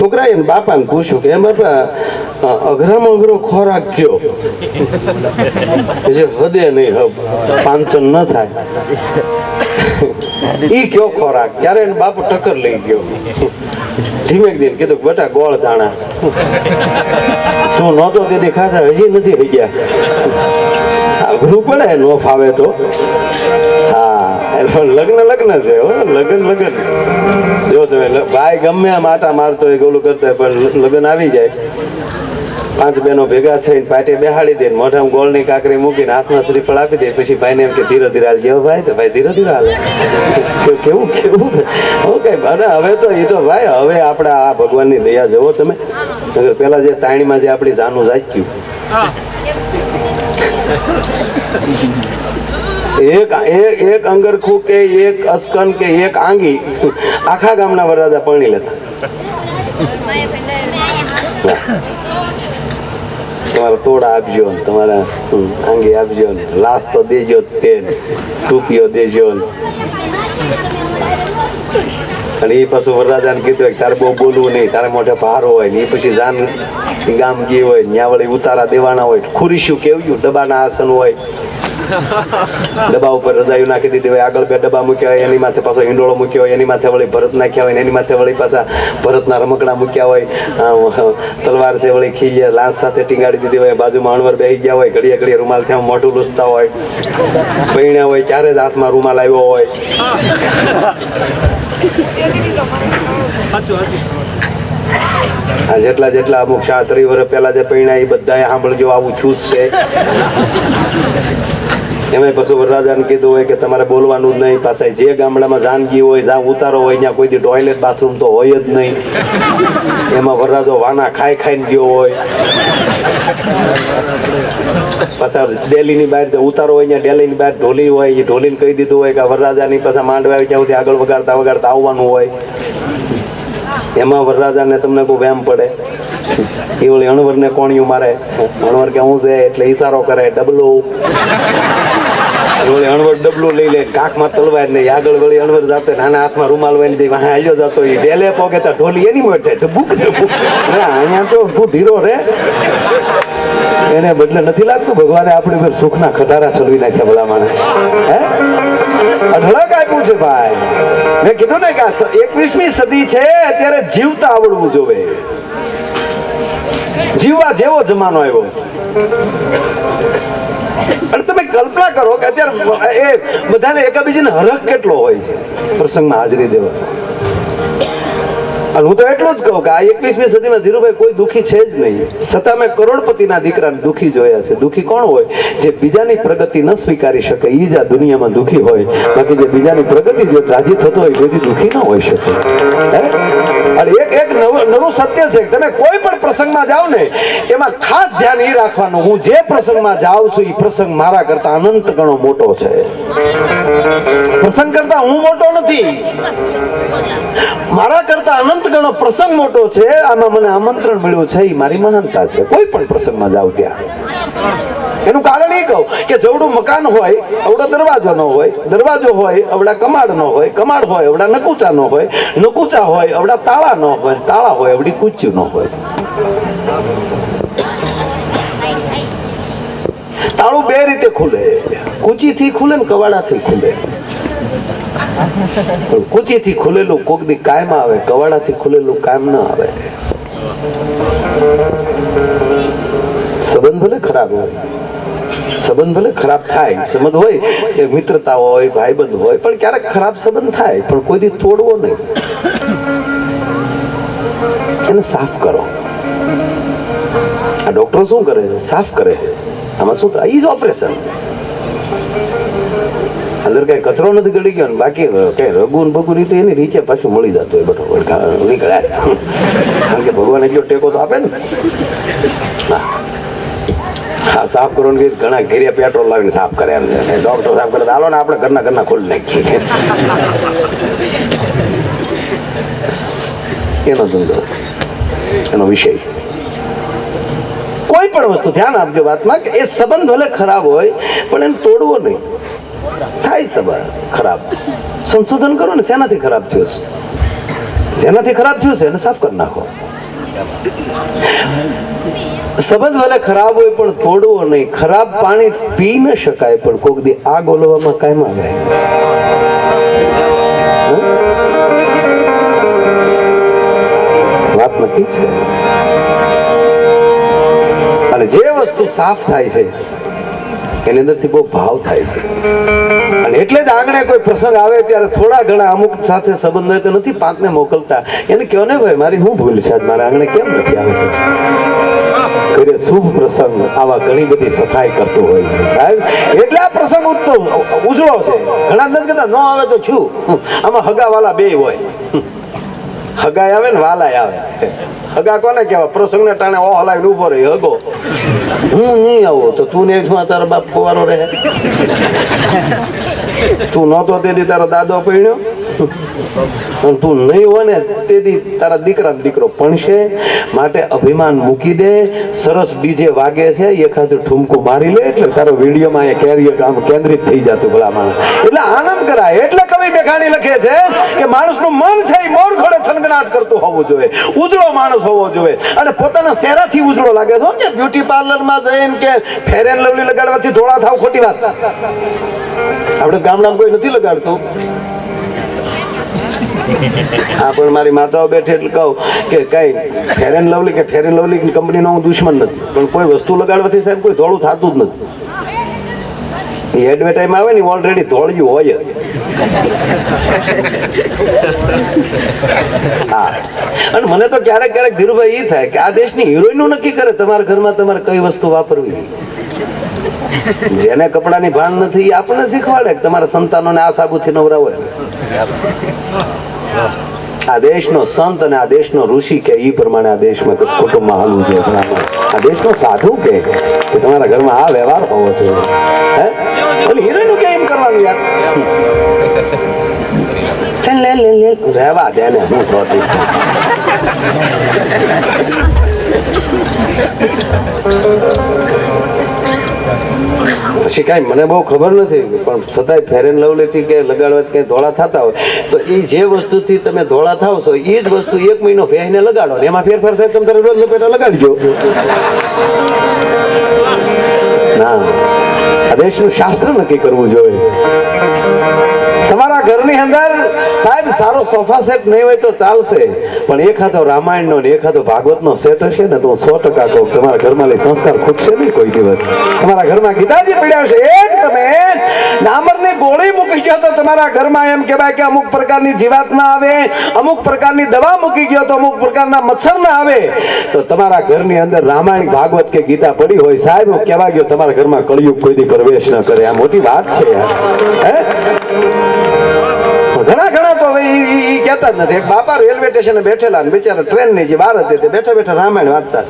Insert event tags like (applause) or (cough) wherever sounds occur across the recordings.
છોકરાએ એને બાપાને પૂછ્યું કે એમ બાપા અઘરામાં અઘરો ખોરાક કયો? જે હદે નહીં હબ, પાંચન ન થાય. ઈ કયો ખોરાક? ત્યારે એને બાપુ ટક્કર લઈ ગયો. ધીમેક દિન કીધું બેટા ગોળ દાણા તું નહોતો તેથી ખાધા, હજી નથી થઈ ગયા. અઘરું પડે નો ફાવે તો. લગ્ન લગ્ન છે, હો, લગ્ન લગ્ન. જો તમે ભાઈ ગમે આમ આટા મારતો હોય ગોલું કરતો પણ લગ્ન આવી જાય. પાંચ બહેનો ભેગા થઈને પાટે બેહાડી દે મોઢામાં ગોળની કાકરી મૂકીને હાથમાં શ્રીફળ આપી દે, પછી ભાઈને એમ કે, ધીરે ધીરે હાલ જેવો ભાઈ? તો ભાઈ, ધીરે ધીરે હાલે. કેવું કેવું? ઓકે અને હવે તો એ તો ભાઈ, હવે આપણા આ ભગવાનની દયા જવો તમે. પેલા જે તાણીમાં જે આપણી જાનું જાચ્યું એક એક અંગરખું કે એક અસ્કન કે એક આંગી. આખા ગામના વરરાજા પરણી લેતા. તમારા તોડા આપજો ને, તમારા આંગી આપજો ને, લાશ તો દેજો જ તે ટૂંકીઓ દેજો ને. અને એ પાછું વરરાજાને કીધું કે તારે બહુ બોલવું નહીં તારે મોઢે ભાર હોય ને એ પછી જાન ગામ ગઈ હોય ત્યાં વળી ઉતારા દેવાના હોય ખુરીશું કેવું ડબ્બાના આસન હોય. (laughs) ડબ્બા ઉપર રજાયું નાખી દીધી હોય આગળ બે ડબ્બા મૂક્યા હોય એની માથે પાછો ઈંડોળો મૂક્યો હોય એની માથે વળી ભરત નાખ્યા હોય એની માથે વળી પાછા ભરતના રમકડા મૂક્યા હોય. તલવાર છે વળી ખીલે લાંસ સાથે ટીંગાડી દીધી હોય બાજુમાં અણવર બેસી ગયા હોય ઘડીએ ઘડીએ રૂમાલ ત્યાં મોઢું લૂસતા હોય. પૈણ્યા હોય ત્યારે જ હાથમાં રૂમાલ આવ્યો હોય. (laughs) જેટલા જેટલા અમુક શાસ્ત્રી વર્ષ પહેલા જે પૈણા એ બધા સાંભળજો, આવું છૂસ છે. એમાં પછી વરરાજાને કીધું હોય કે તમારે બોલવાનું જ નહીં. પાસે જે ગામડામાં જાનગી હોય, જ્યાં ઉતારો હોય, ત્યાં કોઈ દી ટોયલેટ બાથરૂમ તો હોય જ નહીં. એમાં વરરાજો વાના ખાઈ ખાઈને ગયો હોય. પાછા ડેલીની બહાર ઉતારો હોય ત્યાં ડેલીની બહાર ઢોલી હોય, એ ઢોલીને કહી દીધું હોય કે વરરાજાની પાછા માંડવા આવી ત્યાં આગળ વગાડતા વગાડતા આવવાનું હોય. એમાં વરરાજાને તમને કોઈ વેમ પડે. એ ઓલી અણવરને કોણિયું મારે. અણવર કે હું છે? એટલે ઈશારો કરે, ડબલું. ઓલી અણવર ડબલું લઈ લે, કાકમાં તલવાર ને આગળ વળી અણવર જાતો નાના હાથમાં રૂમાલ હોય ને વાહ આવ્યો જતો એ ડેલે પોગે તો ઢોલી એની મોટ થાય ડબુક ડબુક. ના, અહીંયા તો ધીરો રે. એને બદલે નથી લાગતું? ભગવાને આપણે પર સુખના ખટારા ઠલવી નાખ્યા ભલા માણે હે? અઢળક આપ્યું છે ભાઈ. મેં કીધું ને કે એકવીસમી સદી છે અત્યારે જીવતા આવડવું જોવે. જીવવા જેવો જમાનો આવ્યો. અને તમે કલ્પના કરો કે અત્યારે એ બધાને એકાબીજીને હરખ કેટલો હોય છે? પ્રસંગમાં હાજરી દેવા. અને હું તો એટલું જ કહું કે આ એકવીસમી સદીમાં ધીરુભાઈ કોઈ દુઃખી છે જ નહીં. છતાં મેં કરોડપતિના દીકરાને દુઃખી જોયા છે. દુઃખી કોણ હોય? જે બીજાની પ્રગતિ ન સ્વીકારી શકે એ જ આ દુનિયામાં દુઃખી હોય. બાકી જે બીજાની પ્રગતિ જો રાજી થતો હોય તેથી દુઃખી ન હોઈ શકે. અને એક એક નવું સત્ય છે તમે કોઈ પણ પ્રસંગમાં જાઓ ને, એમાં ખાસ ધ્યાન એ રાખવાનું. હું જે પ્રસંગમાં જાઉં છું એ પ્રસંગ મારા કરતા અનંત ગણો મોટો છે. પ્રસંગ કરતા હું મોટો નથી. મારા કરતા અનંત ગણો પ્રસંગ મોટો છે. આમાં મને આમંત્રણ મળ્યું છે. એ મારી મહાનતા છે. કોઈ પણ પ્રસંગમાં જાવ ત્યાં. એનું કારણ એ કહું કે જવડું મકાન હોય, અવડો દરવાજો ન હોય, દરવાજો હોય, અવડા કમાડ ન હોય, કમાડ હોય, અવડા નકુચા ન હોય, નકુચા હોય, અવડા તાળા ન હોય, તાળા હોય, અવડી કુચ્યું ન હોય. તાળું બે રીતે ખુલે. કુચીથી ખુલે ને કવાડાથી ખુલે. પણ કુચીથી ખુલેલું કોક દી કાયમ આવે કવાડાથી ખુલેલું કાયમ ના આવે. સંબંધ ભલે ખરાબ હોય. સંબંધ ભલે ખરાબ થાય, સંબંધ હોય કે મિત્રતા હોય, ભાઈબંધ હોય, પણ ક્યારેક ખરાબ સંબંધ થાય, પણ કોઈ દી તોડવો નહીં. એને સાફ કરો. આ ડોક્ટર શું કરે છે? સાફ કરે આમાં શું ઈ જ ઓપરેશન. અંદર કઈ કચરો નથી ગળી ગયો બાકી કઈ રઘુ ને બગુ રીતે એની રીતે પાછું મળી જતું હોય બટો નીકળ્યા. કારણ કે ભગવાન એટલો ટેકો તો આપે ને. હા. સાફ કરો ને ઘણા ઘેરિયા પેટ્રોલ લાવીને સાફ કરે એમ ડોક્ટર સાફ કરે હાલો ને આપણે ઘરના ઘરના ખોલી નાખીએ. એનો ધંધો. એનો વિષય. કોઈ પણ વસ્તુ ધ્યાન આપજો વાતમાં કે એ સંબંધ ભલે ખરાબ હોય, પણ એને તોડવો નહીં. થાય સંબંધ ખરાબ. સંશોધન કરો ને, શેનાથી ખરાબ થયું છે? જેનાથી ખરાબ થયું છે, એને સાફ કરી નાખો. સંબંધ ભલે ખરાબ હોય, પણ તોડવો નહીં. ખરાબ પાણી પી ન શકાય, પણ કોક દી આગ ઓલવામાં કાયમ આવે. વાત નક્કી છે. અને જે વસ્તુ સાફ થાય છે એની અંદરથી બહુ ભાવ થાય છે. અને એટલે જ આંગણે કોઈ પ્રસંગ આવે ત્યારે થોડા ઘણા અમુક સાથે સંબંધ હોય તો નથી પાંચને મોકલતા. એને કહો ને ભાઈ, મારી શું ભૂલ છે મારા આંગણે કેમ નથી આવતું? કરે શુભ પ્રસંગ આવા ઘણી બધી સફાઈ કરતો હોય છે. સાહેબ, એટલે આ પ્રસંગ ઉજળો છે. ઘણા નથી કહેતા ન આવે તો છું. આમાં હગાવાલા બે હોય. હગાય આવે ને વાલાય આવે. હગા કોને કહેવાય? પ્રસંગને ટાણે ઓ હલાઈને ઊભો રહી, હગો. હું નહીં આવો, તો તું ને છું તારા બાપ કુવારો રહે. તું નહોતો તેથી તારો દાદો પીણ્યો. અને તું નહીં હોય ને, તેથી તારા દીકરા દીકરો ભણશે, માટે અભિમાન મૂકી દે, સરસ ડીજે વાગે છે એખાદ ઠુમકું મારી લે, એટલે તારો વિડીયોમાં એ કેરિયર આમ કેન્દ્રિત થઈ જતું ભલામણ એટલે આનંદ કરાય. એટલે કવિ મેઘાણી લખે છે કે માણસનું મન છે એ મોર ઘોડે થનગનાટ કરતું હોવું જોઈએ. ઉજળો માણસ હોવો જોઈએ. અને પોતાના ચહેરાથી ઉજળો લાગે છે. ને બ્યુટી પાર્લરમાં જઈને કે ફેર એન્ડ લવલી લગાડવાથી ધોળા થાવ ખોટી વાત. આપણે ગામડામાં કોઈ નથી લગાડતું. હા, પણ મારી માતાઓ બેઠે એટલે કહું કે કઈ ફેર એન્ડ લવલી કે ફેર એન્ડ લવલી કંપનીનો હું દુશ્મન નથી. પણ કોઈ વસ્તુ લગાડવાથી સાહેબ કોઈ ધોળું થતું જ નથી. એ એડવર્ટાઈઝ આવે ને ઓલરેડી ધોળ્યું હોય હા. અને મને તો ક્યારેક ક્યારેક ધીરુભાઈ એ થાય કે આ દેશની હિરોઈનો નક્કી કરે તમારા ઘરમાં તમારે કઈ વસ્તુ વાપરવી. જેને કપડાની ભાન નથી આપણને શીખવાડે કે તમારા સંતાનોને આ સાબુથી નવરાવો. આ દેશનો સંત અને આ દેશનો ઋષિ કે એ પ્રમાણે આ દેશમાં કુટુંબમાં હલવું જોઈએ. આ દેશનો સાધુ કે તમારા ઘરમાં આ વ્યવહાર હોવો જોઈએ. હે? ઓલી હિરોઈનું કે એમ કરવાનું યાર? ચાલ લે લે લે. રહેવા દે ને હું પછી કાંઈ મને બહુ ખબર નથી, પણ છતાંય ફેર એન્ડ લવલીથી કે લગાડવાથી કંઈ ધોળા થતા હોય, તો એ જે વસ્તુથી તમે ધોળા થાવ છો એ જ વસ્તુ એક મહિનો ભેહીને લગાડો ને એમાં ફેરફાર થાય, તમે તારે રોજ લપેટા લગાડજો. ના, આ દેશનું શાસ્ત્ર નક્કી કરવું જોઈએ. તમારા ઘરની અંદર સાહેબ, સારો સોફા સેટ નહીં હોય તો ચાલશે. પણ હાથો રામાયણનો ને એક હાથો ભાગવતનો સેટ હશે ને તો સો ટકા કહું તમારા ઘરમાં લઈ સંસ્કાર ખૂટશે નહીં કોઈ દિવસ. તમારા ઘરમાં ગીતાજી પીડ્યા છે એક તમે. ડામરની ગોળી મૂકી ગયો તો તમારા ઘરમાં એમ કહેવાય કે અમુક પ્રકારની જીવાત ના આવે, અમુક પ્રકારની દવા મૂકી ગયો તો અમુક પ્રકારના મચ્છર ના આવે. તો તમારા ઘરની અંદર રામાયણ, ભાગવત કે ગીતા પડી હોય સાહેબ, હું કહેવા ગયો, તમારા ઘરમાં કળિયુગ કોઈ દી પ્રવેશ ન કરે. આ મોટી વાત છે હે? ઘણા ઘણા તો હવે ઈ કહેતા જ નથી. બાપા રેલવે સ્ટેશને બેઠેલા ને બિચારા ટ્રેનની જે વાર હતી તે બેઠા બેઠા રામાયણ વાંચતા.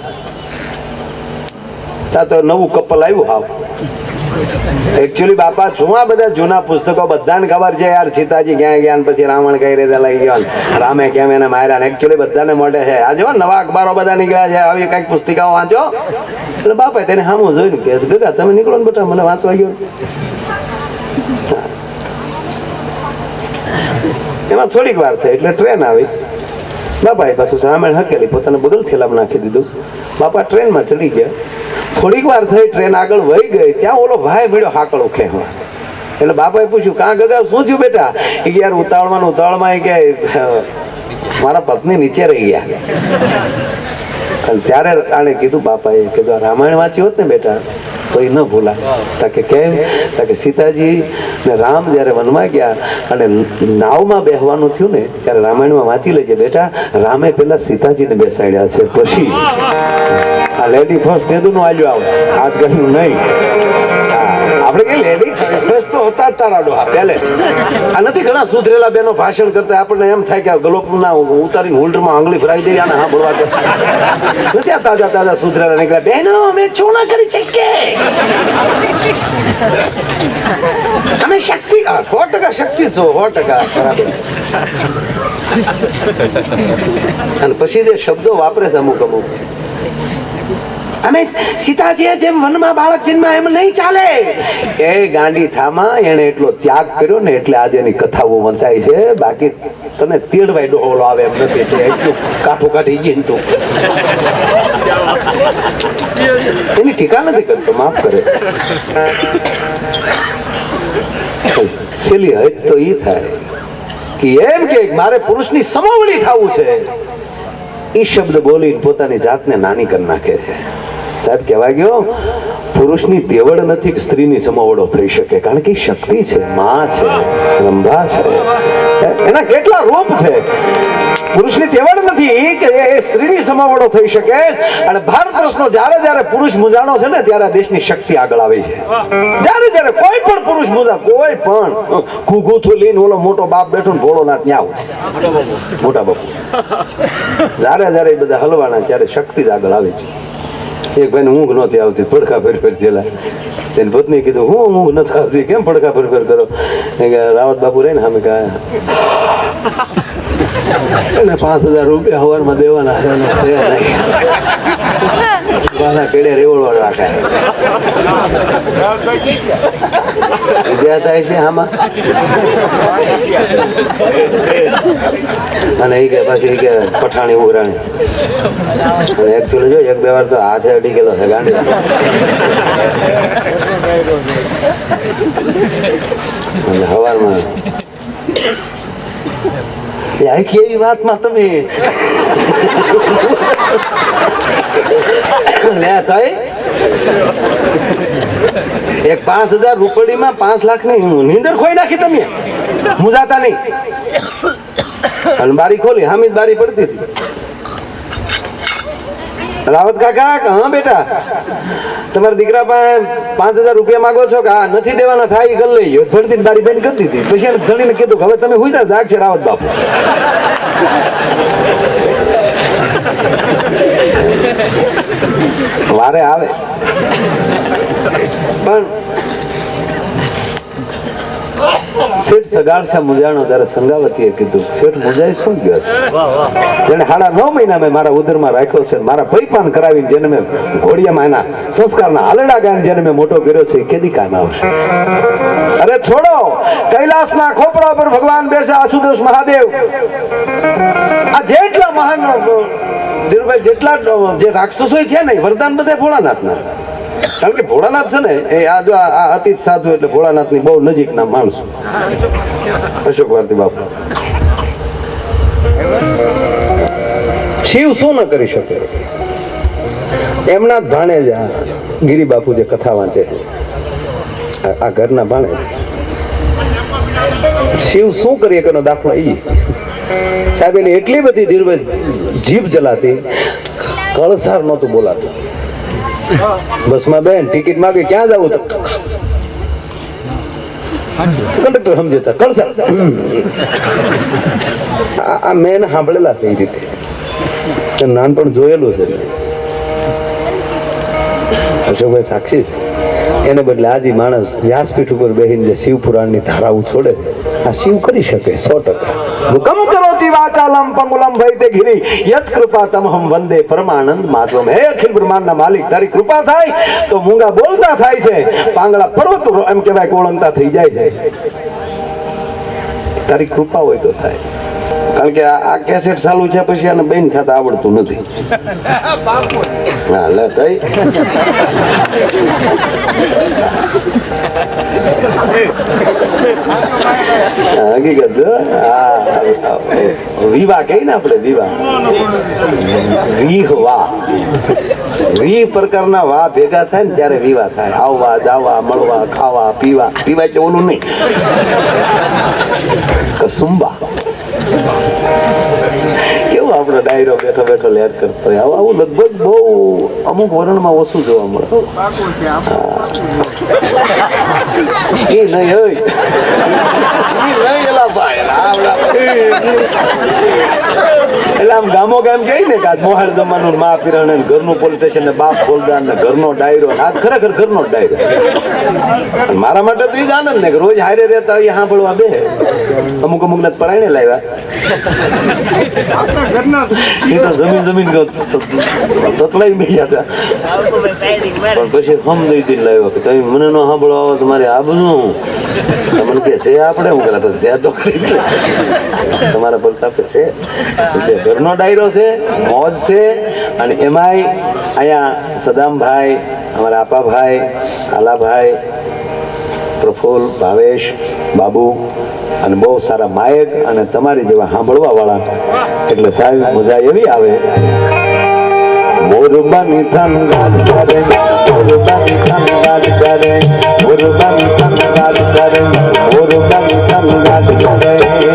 તા તો નવું કપલ આવ્યું હાવ. એકચ્યુઅલી બાપા જૂના બધા જૂના પુસ્તકો? બધાને ખબર છે યાર, સીતાજી ક્યાં ગયા પછી રાવણ કઈ રીતે લઈ ગયો રામે કેમ એને માર્યા એકચ્યુઅલી બધાને મોઢે છે. આ જો નવા અખબારો બધા નીકળ્યા છે. આવી કંઈક પુસ્તિકાઓ વાંચો. એટલે બાપા તેને સામું જોઈને કે ગગા તમે નીકળો ને બેટા, મને વાંચવા ગયો. એમાં થોડીક વાર થઈ એટલે ટ્રેન આવી. બાપાએ પાછું સામે હકેલી, પોતાને બગલ થેલામાં નાખી દીધું. બાપા ટ્રેનમાં ચડી ગયા. થોડીક વાર થઈ ટ્રેન આગળ વહી ગઈ. ત્યાં ઓલો ભાઈ મળ્યો હાકળો ખેવા એટલે બાપાએ પૂછ્યું, કાં ગગા, શું થયું બેટા? એ યાર, ઉતાવળમાં ઉતાવળમાં એ કે મારા પત્ની નીચે રહી ગયા. અને ત્યારે આણે કીધું, બાપાએ કે રામાયણ વાંચી હોત ને બેટા? તો એ ન ભૂલાય. તાકે કેમ? તાકે સીતાજી ને રામ જ્યારે વનમાં ગયા અને નાવમાં બેહવાનું થયું ને ત્યારે રામાયણમાં વાંચી લેજે બેટા. રામે પેલા સીતાજીને બેસાડ્યા છે પછી. આ લેડી ફર્સ્ટ તેદુનું આલ્યું આવે. આજકાલનું નહીં. આપણે કઈ લેડી ફર્સ્ટ તો હતા જ તારા ડોહા પહેલે આ નથી ઘણા સુધરેલા બેનો ભાષણ કરતા આપણને એમ થાય કે આ ગલોપના ઉતારીને હોલ્ડરમાં આંગળી ફરાઈ દઈ અને હા બોલવા દે. નથી આ તાજા તાજા સુધરેલા નીકળ્યા. બહેનો, અમે ચોણા કરી શકીએ અમે શક્તિ સો ટકા શક્તિ છો, સો ટકા. અને પછી જે શબ્દો વાપરે છે અમુક અમુક. અમે સીતાજીએ જેમ વનમાં બાળક જન્મા એમ નહીં ચાલે. એ ગાંડી થામા એને એટલો ત્યાગ કર્યો ને એટલે આજે એની કથાઓ વંચાય છે. બાકી તને તેડવાય ડોહલો આવે એમ નથી, એટલે એટલું કાઠું કાઢી ગઈ તું. એની ટીકા નથી કરતો, માફ કરે. છેલ્લી હદ તો ઈ થાય કે એમ કે મારે પુરુષની સમોવડી થવું છે. ઈ શબ્દ બોલી પોતાની જાતને નાની કરી નાખે છે. સાહેબ કહેવા ગયો, પુરુષની તેવડ નથી કે સ્ત્રીની સમાવડો થઈ શકે, કારણ કે શક્તિ છે, માં છે રંભા છે. એના કેટલા રૂપ છે? પુરુષની તેવડ નથી કે એ સ્ત્રીની સમાવડો થઈ શકે. અને ભારત રસનો જ્યારે જ્યારે પુરુષ મુજાણો છે ને ત્યારે દેશની શક્તિ આગળ આવે છે. જ્યારે જ્યારે કોઈ પણ પુરુષ મુજા કોઈ પણ ઘૂઘું લઈને ઓલો મોટો બાપ બેઠો ને ભોળો નાથ ન્યા હોય. મોટા બાપુ. જ્યારે જ્યારે એ બધા હલવાના ત્યારે શક્તિ જ આગળ આવે છે. એક ભાઈને ઊંઘ નહોતી આવતી પડખા ફેર ફેર થયેલા. તેની પત્ની કીધું હું ઊંઘ નથી આવતી કેમ પડખા ફેર ફેર કરો? રાવત બાપુ રહે ને સામે કહે એને પાંચ હજાર રૂપિયા હવારમાં દેવાના છે અને છે નહીં. પાછા કેડે રેવડવા રાખે. ગયા થાય છે આમાં. અને એ કે પછી કે પઠાણી ઉઘરાણી. અને એક ચૂલો જો એક બે વાર તો હાથે અડી ગયેલો છે ગાંડી. અને હવારમાં આખી એવી વાતમાં તમે? લે તોય. એક પાંચ હજાર રૂપડીમાં પાંચ લાખની નીંદર ખોઈ નાખી તમે. મુજાતા નહીં. અને બારી ખોલી, હામીદ બારી પડતી હતી. રાવત કાકા હા બેટા? તમારા દીકરા પાસે પાંચ હજાર રૂપિયા માંગો છો કે હા નથી દેવાના? થાય એ લઈ લઈ ફરતી બારી બેન કરી દીધી પછી એને ધણીને કીધું હવે તમે હુઈ જાગ છે રાવત બાપુ. વારે આવે. પણ શેઠ સગાડશા મુજાણો ત્યારે સંગાવતીએ કીધું, શેઠ મુજાઈ શું ગયો છે? હાડા નવ મહિના મેં મારા ઉદરમાં રાખ્યો છે, મારા ભયપાન કરાવીને જેને મેં ઘોડિયામાં એના સંસ્કારના હાલડા ગાન જેને મેં મોટો કર્યો છે કેદી કામ આવશે? અરે છોડો, કૈલાસના ખોપરા પર ભગવાન બેસે, આશુતોષ મહાદેવ. આ જેટલા મહાન, ધીરુભાઈ, જેટલા જે રાક્ષસો થયા ને વરદાન બધા ભોળાનાથના. કારણ કે ભોળાનાથ છે ને, એ આ જો આ અતિત સાધુ એટલે ભોળાનાથની બહુ નજીકના માણસો. અશોક ભારતી બાપુ. શિવ શું ન કરી શકે? એમના જ ભાણેજા ગિરી બાપુ જે કથા વાંચે છે. આ- ઘરના ભાણે. શિવ શું કરીએ એનો દાખલો એ સાહેબ, એની એટલી બધી ધીરભાઈ જીભ જલાતી. કળસાર નહોતું બોલાતું. બસમાં બેન ટિકિટ માંગી, ક્યાં જવું કંડક્ટર સમજતા કળસાર આ- મેં સાંભળેલા છે એ રીતે. નાનપણ જોયેલું છે. અશોકભાઈ સાક્ષી, એને બદલે આજે માણસ વ્યાસપીઠ ઉપર બેહીને જે શિવ પુરાણની ધારાઓ છોડે આ કરી શકે સો ટકા હુકમ કરોતી વાચાલમ પંગુલમ ભૈતે ગિરી યત કૃપા તમહમ વંદે પરમાનંદ માધવમ હે અખિલ બ્રહ્માંડના માલિક તારી કૃપા થાય તો મૂંગા બોલતા થાય છે પાંગળા પર્વત એમ કહેવાય કોળંતા થઈ જાય છે તારી કૃપા હોય તો થાય કારણ કે આ કેસેટ ચાલુ છે પછી આને બેન થતા આવડતું નથી. હા લે કઈ હકીકત જો વિવાહ કહીએ ને આપણે વિવાહ? વિહવા. વી પ્રકારના વાહ ભેગા થાય ને ત્યારે વિવાહ થાય. આવવા જાવા મળવા ખાવા પીવા. પીવા એટલે ઓલું નહીં. કસુંબા. કેવું આપણો ડાયરો બેઠો બેઠો લેટ કરતો હોય? આવું લગભગ બહુ અમુક વર્ણમાં ઓછું જોવા મળે. એ નહીં હોય. નહીં એલા ભાઈ. એટલે આમ ગામો ગામ કહે ને કે મોહાળ જમાનું મા પીરણ ને ઘરનું પોલીસ ને બાપ ફોલદાર ને ઘરનો ડાયરો આ ખરેખર ઘરનો ડાયરો. મારા માટે તો એ જ આનંદ ને કે રોજ હારે રહેતા હોય સાંભળવા બે. અમુક અમુક ને પરાયણે લાવ્યા. એ તો જમીન જમીન તતલાઈ બેઠા હતા. પણ પછી હમ દઈ દઈને લાવ્યો કે તમે મને નો સાંભળો આવો તમારે આ બધું તમને કે છે આપણે હું કરા છે તો ખરી. તમારા બોલતા છે. ઘરનો ડાયરો છે, મોજ છે, અને એમાંય અહીંયા સદામભાઈ, અમારા આપાભાઈ, આલાભાઈ, પ્રફુલ, ભાવેશ, બાબુ અને બહુ સારા માયક અને તમારી જેવા સાંભળવા વાળા એટલે સાહેબ મજા એવી આવે. મોરબાની થન ગાજ કરે, મોરબાની થન ગાજ કરે, મોરબાની થન કરે, મોરબાની થન કરે.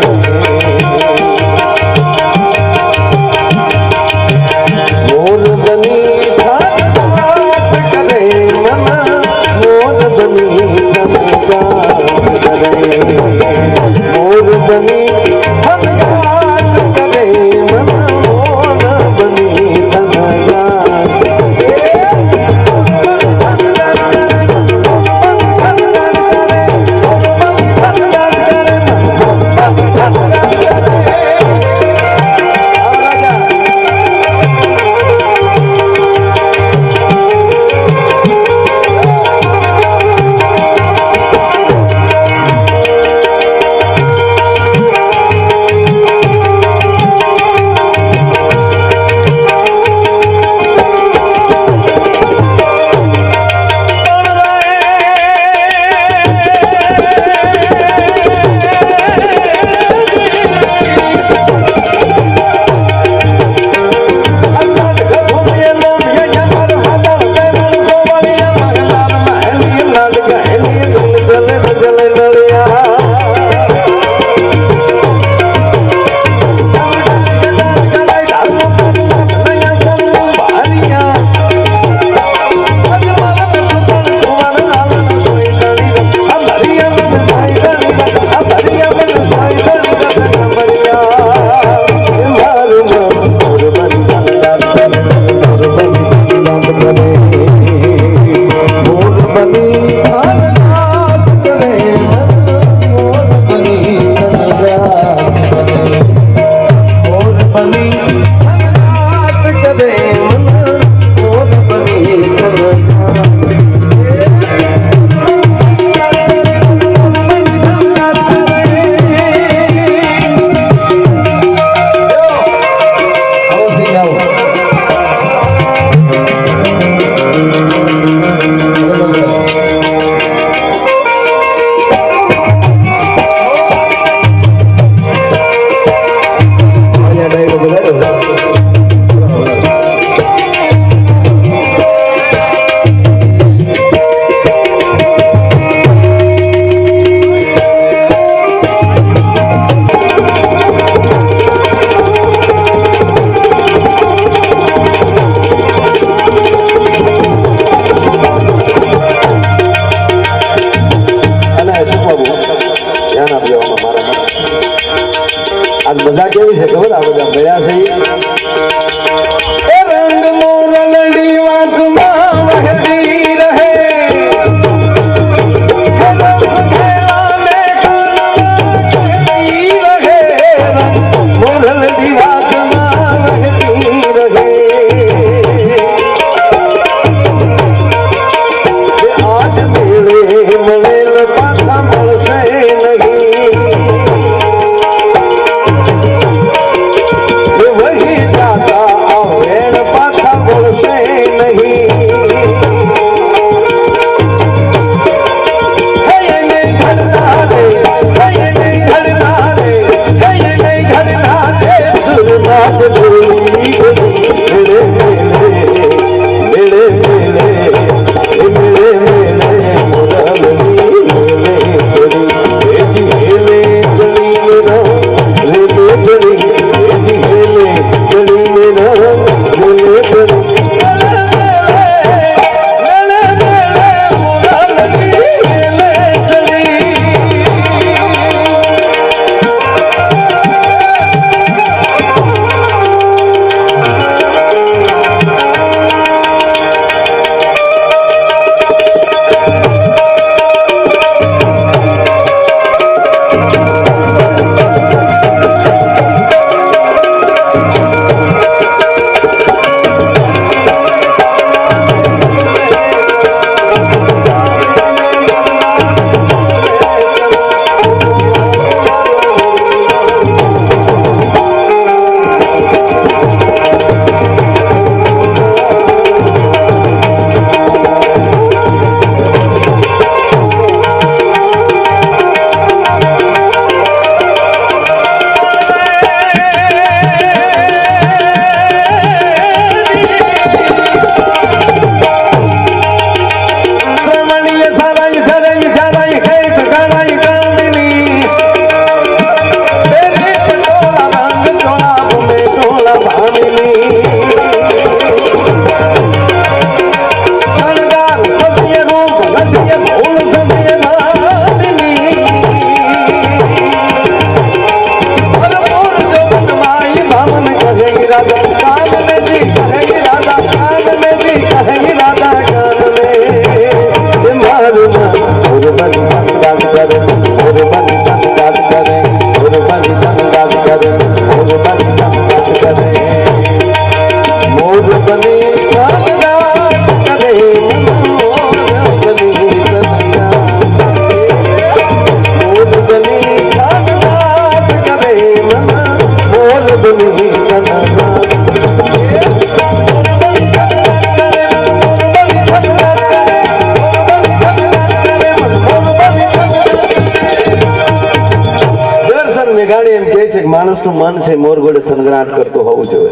મન છે, મોર ઘોડે થનગનાટ કરતો હોવું જોઈએ.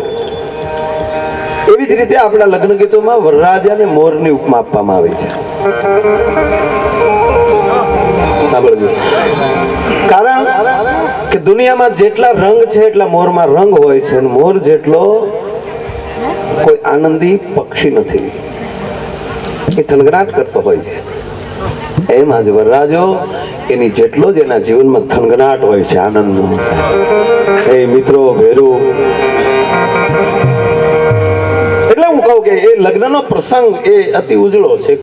એવી જ રીતે આપણા લગ્ન ગીતોમાં વરરાજાને મોરની ઉપમા આપવામાં આવી છે. સાંભળજો. કારણ કે દુનિયામાં જેટલા રંગ છે, એટલા મોરમાં રંગ હોય છે અને મોર જેટલો કોઈ આનંદી પક્ષી નથી. એ થનગનાટ કરતો હોય છે. એમ જ વરરાજો, એની જેટલો જ એના જીવનમાં થનગનાટ હોય છે આનંદનો એ મિત્રો, ભેરું. એટલે હું કહું કે એ લગ્નનો પ્રસંગ એ અતિ ઉજળો છે.